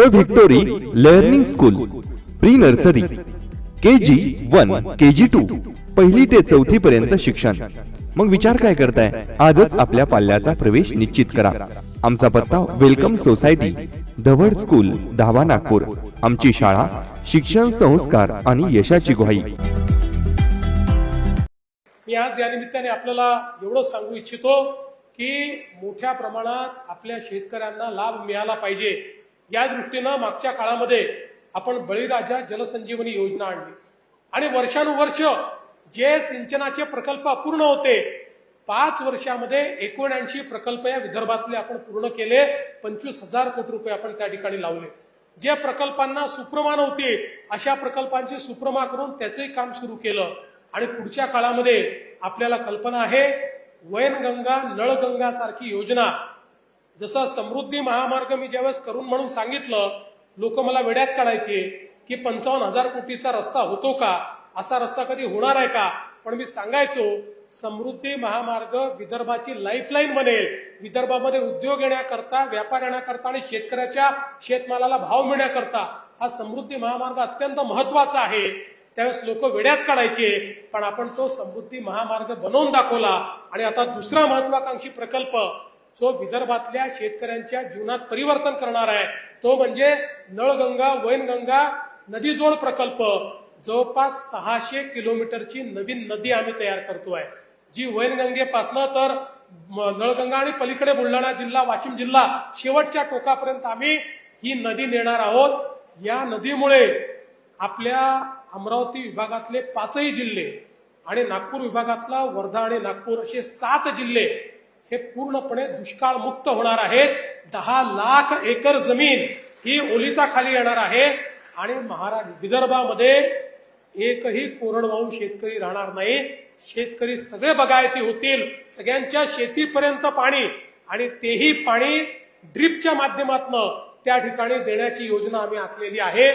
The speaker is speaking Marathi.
The Victory learning school pre nursery K G one K G two पहिली ते चौथी पर्यंत शिक्षण. मग विचार काय करताय? आजच आपल्या पाल्याचा प्रवेश निश्चित करा. आमचा पत्ता वेलकम सोसायटी धवड स्कूल धावा नागपूर. आमची शाळा शिक्षण संस्कार आणि यशाची ग्वाही. मी आज या निमित्ताने आपल्याला एवढं सांगू इच्छितो की मोठ्या प्रमाणात आपल्या शेतकऱ्यांना लाभ मिळाला पाहिजे. या दृष्टीनं मागच्या काळामध्ये आपण बळीराजा जलसंजीवनी योजना आणली. आणि वर्षानुवर्ष जे सिंचनाचे प्रकल्प अपूर्ण होते पाच वर्षामध्ये एकोणऐंशी प्रकल्प या विदर्भातले आपण पूर्ण केले पंचवीस हजार कोटी रुपये आपण त्या ठिकाणी लावले. जे प्रकल्पांना सुप्रमा नव्हते अशा प्रकल्पांची सुप्रमा करून त्याचंही काम सुरू केलं. आणि पुढच्या काळामध्ये आपल्याला कल्पना आहे वैनगंगा नळगंगा सारखी योजना जसं समृद्धी महामार्ग मी ज्यावेळेस करून म्हणून सांगितलं लोक मला वेड्यात काढायचे की पंचावन्न हजार कोटीचा रस्ता होतो का? असा रस्ता कधी होणार आहे का? पण मी सांगायचो समृद्धी महामार्ग विदर्भाची लाईफलाईन बनेल. विदर्भामध्ये उद्योग येण्याकरता व्यापार येण्याकरता आणि शेतकऱ्याच्या शेतमालाला भाव मिळण्याकरता हा समृद्धी महामार्ग अत्यंत महत्त्वाचा आहे. त्यावेळेस लोक वेड्यात काढायचे पण आपण तो समृद्धी महामार्ग बनवून दाखवला. आणि आता दुसरा महत्वाकांक्षी प्रकल्प जो विदर्भातल्या शेतकऱ्यांच्या जीवनात परिवर्तन करणार आहे तो म्हणजे नळगंगा वैनगंगा नदीजोड प्रकल्प. जवळपास सहाशे किलोमीटरची नवीन नदी आम्ही तयार करतोय. जी वैनगंगेपासनं तर नळगंगा आणि पलीकडे बुलढाणा जिल्हा वाशिम जिल्हा शेवटच्या टोकापर्यंत आम्ही ही नदी नेणार आहोत. या नदीमुळे आपल्या अमरावती विभागातले पाचही जिल्हे आणि नागपूर विभागातला वर्धा आणि नागपूर असे सात जिल्हे हे पूर्णपणे दुष्काळ मुक्त होणार आहेत दहा लाख एकर जमीन ही ओलिताखाली येणार आहे. आणि महाराष्ट्र विदर्भामध्ये एकही कोरडवाहू शेतकरी राहणार नाही. शेतकरी सगळे बगायती होतील. सगळ्यांच्या शेतीपर्यंत पाणी आणि तेही पाणी ड्रिपच्या माध्यमातून त्या ठिकाणी देण्याची योजना आम्ही आखलेली आहे.